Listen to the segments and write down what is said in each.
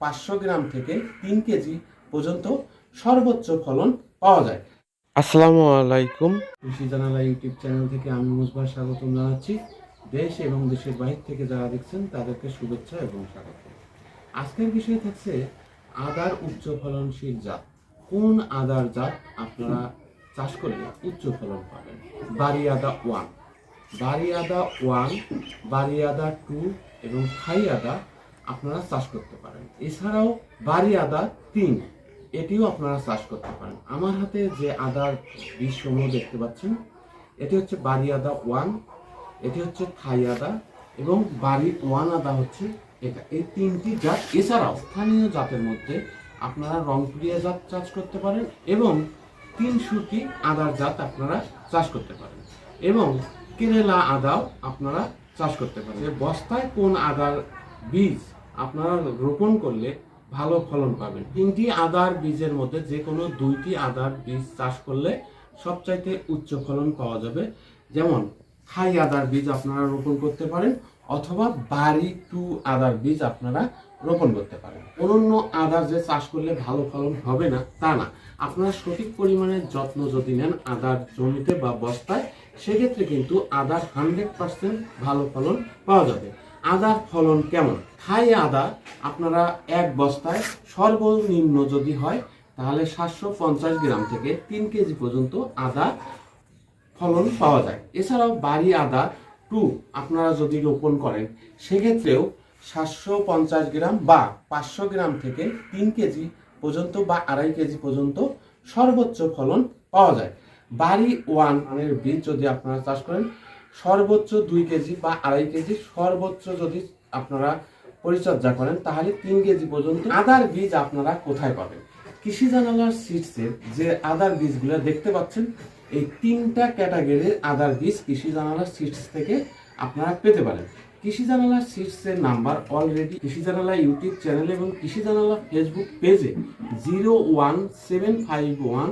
পাঁচশো গ্রাম থেকে তিন কেজি পর্যন্ত সর্বোচ্চ ফলন পাওয়া যায়। আসসালামু আলাইকুম। কৃষি জানালা ইউটিউব চ্যানেল থেকে আমি মুসবার স্বাগতম জানাচ্ছি। দেশ এবং দেশের বাইরে থেকে যারা দেখছেন তাদেরকে শুভেচ্ছা এবং স্বাগত। আজকের বিষয় থাকছে আদার উচ্চ ফলনশীল জাত। কোন আদার জাত আপনারা চাষ করলে উচ্চ ফলন পাবেন? বাড়ি আদা ওয়ান। বাড়ি আদা ওয়ান বাড়ি আদা টু এবং থাই আদা আপনারা চাষ করতে পারেন। এছাড়াও বাড়ি আদা তিন, এটিও আপনারা চাষ করতে পারেন। আমার হাতে যে আদার বীজ সমূহ দেখতে পাচ্ছেন, এটি হচ্ছে বাড়ি আদা ওয়ান, এটি হচ্ছে থাই আদা এবং বাড়ি ওয়ান আদা হচ্ছে এটা। এই তিনটি জাত, এছাড়াও স্থানীয় জাতের মধ্যে আপনারা রংপুরিয়া জাত চাষ করতে পারেন এবং তিনশুটি আদার জাত আপনারা চাষ করতে পারেন এবং কেরালা আদাও আপনারা চাষ করতে পারেন। বস্তায় কোন আদার বীজ আপনারা রোপণ করলে ভালো ফলন পাবেন। তিনটি আদার বীজের মধ্যে যে কোনো দুইটি আদার বীজ চাষ করলে সবচাইতে উচ্চ ফলন পাওয়া যাবে। যেমন থাই আদার বীজ আপনারা রোপণ করতে পারেন অথবা বাড়ি টু আদার বীজ আপনারা রোপণ করতে পারেন। অন্য আদার যে চাষ করলে ভালো ফলন হবে না, তা না। আপনারা সঠিক পরিমাণে যত্ন যদি নেন আদার জমিতে বা বস্তায়, সেক্ষেত্রে কিন্তু আদার হান্ড্রেড পার্সেন্ট ভালো ফলন পাওয়া যাবে। আদার ফলন কেমন? থাই আদা, আপনারা এক বস্তায় সর্বনিম্ন যদি হয়, তাহলে সাতশো পঞ্চাশ গ্রাম থেকে তিন কেজি পর্যন্ত আদা ফলন পাওয়া যায়। এছাড়াও বাড়ি আদা টু আপনারা যদি রোপণ করেন, সেক্ষেত্রেও সাতশো পঞ্চাশ গ্রাম বা পাঁচশো গ্রাম থেকে তিন কেজি পর্যন্ত বা আড়াই কেজি পর্যন্ত সর্বোচ্চ ফলন পাওয়া যায়। বাড়ি ওয়ান মানের বীজ যদি আপনারা চাষ করেন সর্বোচ্চ দুই কেজি বা আড়াই কেজি সর্বোচ্চ যদি আপনারা পরিচর্যা করেন, তাহলে তিন কেজি পর্যন্ত আদার বীজ আপনারা কোথায় পাবেন? কৃষি জানালার সিটসের যে আদার বীজগুলো দেখতে পাচ্ছেন, এই তিনটা ক্যাটাগরির আদার বীজ কৃষি জানালার সিটস থেকে আপনারা পেতে পারেন। কৃষি জানালার সিটসের নাম্বার অলরেডি কৃষি জানালা ইউটিউব চ্যানেল এবং কৃষি জানালা ফেসবুক পেজে zero one seven five one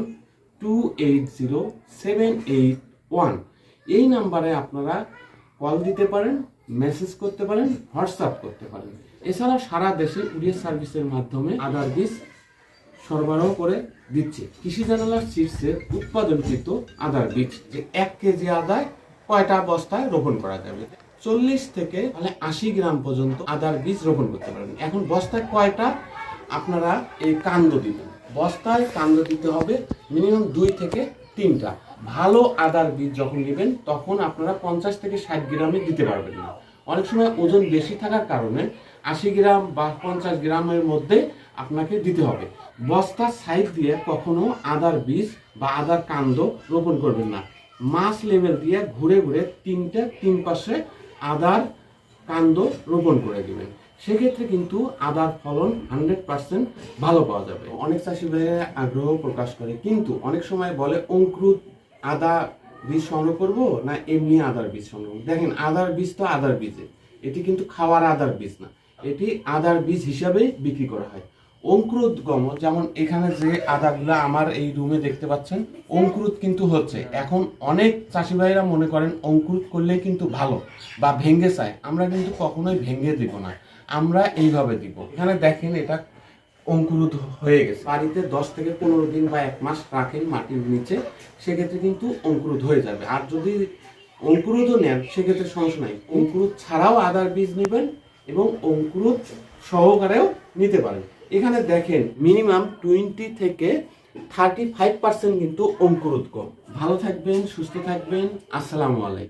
two eight zero seven eight one. এই নাম্বারে আপনারা কল দিতে পারেন মেসেজ করতে পারেন হোয়াটসঅ্যাপ করতে পারেন। এছাড়া সারা দেশে কুরিয়ার সার্ভিসের মাধ্যমে আদার বীজ সরবরাহ করে দিচ্ছে। কৃষি জানালার শীর্ষের উৎপাদনকৃত আদার বীজ, যে এক কেজি আদায় কয়টা বস্তায় রোপণ করা যাবে? চল্লিশ থেকে তাহলে আশি গ্রাম পর্যন্ত আদার বীজ রোপণ করতে পারবেন এখন বস্তায় কয়টা? আপনারা এই কান্দ দিবেন। বস্তায় কান্দ দিতে হবে মিনিমাম দুই থেকে তিনটা। ভালো আদার বীজ যখন নেবেন, তখন আপনারা পঞ্চাশ থেকে ষাট গ্রামে দিতে পারবেন না। অনেক সময় ওজন বেশি থাকার কারণে আশি গ্রাম বা পঞ্চাশ গ্রামের মধ্যে আপনাকে দিতে হবে। বস্তার সাইড দিয়ে কখনো আদার বীজ বা আদার কান্দ রোপণ করবেন না। মাছ লেভেল দিয়ে ঘুরে ঘুরে তিনটে, তিন পাশে আদার কান্দ রোপণ করে দেবেন। সেক্ষেত্রে কিন্তু আদার ফলন হান্ড্রেড পার্সেন্ট ভালো পাওয়া যাবে। অনেক চাষি আগ্রহ প্রকাশ করে, কিন্তু অনেক সময় বলে অঙ্কুর আদা বীজ সংগ্রহ করব না এমনি আদার বীজ সংগ্রহ? দেখেন, আদার বীজ তো আদার বীজে। এটি কিন্তু খাওয়ার আদার বীজ না। এটি আদার বীজ হিসাবেই বিক্রি করা হয়। অঙ্কুরোদ্গম যেমন এখানে যে আদাগুলা আমার এই রুমে দেখতে পাচ্ছেন অঙ্কুরুত কিন্তু হচ্ছে। এখন অনেক চাষি ভাইরা মনে করেন অঙ্কুরুত করলে কিন্তু ভালো বা ভেঙ্গে চায়। আমরা কিন্তু কখনোই ভেঙ্গে দিব না। আমরা এইভাবে দিব। এখানে দেখেন, এটা অঙ্কুরুত হয়ে গেছে। বাড়িতে দশ থেকে পনেরো দিন বা এক মাস রাখেন মাটির নিচে, সেক্ষেত্রে কিন্তু অঙ্কুরুত হয়ে যাবে। আর যদি অঙ্কুরুতও নেন, সেক্ষেত্রে সমস্যা নাই। অঙ্কুরুত ছাড়াও আদার বীজ নেবেন এবং অঙ্কুরুত সহকারেও নিতে পারেন। এখানে দেখেন, মিনিমাম টোয়েন্টি থেকে থার্টি ফাইভ পার্সেন্ট কিন্তু অঙ্কুরোদ্গম ভালো থাকবেন, সুস্থ থাকবেন। আসসালামু আলাইকুম।